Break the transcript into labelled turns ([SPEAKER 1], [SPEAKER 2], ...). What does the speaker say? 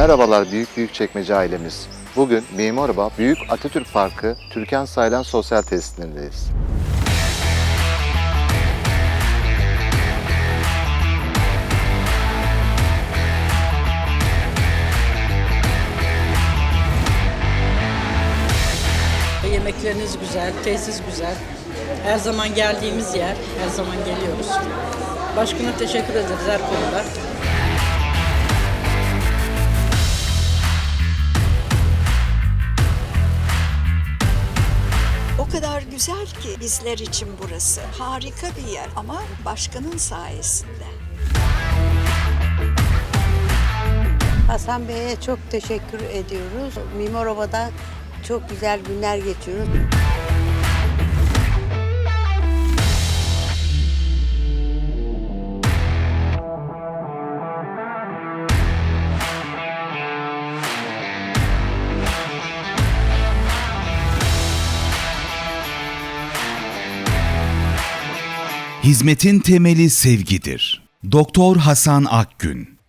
[SPEAKER 1] Merhabalar Büyük Büyükçekmece ailemiz. Bugün Mimarba Büyük Atatürk Parkı Türkan Saylan Sosyal Tesislerindeyiz.
[SPEAKER 2] Yemekleriniz güzel, tesis güzel. Her zaman geldiğimiz yer, her zaman geliyoruz. Başkana teşekkür ederiz her konuda.
[SPEAKER 3] O kadar güzel ki bizler için burası. Harika bir yer ama başkanın sayesinde.
[SPEAKER 4] Hasan Bey'e çok teşekkür ediyoruz. Mimar Ova'da çok güzel günler geçiriyoruz.
[SPEAKER 5] Hizmetin temeli sevgidir. Doktor Hasan Akgün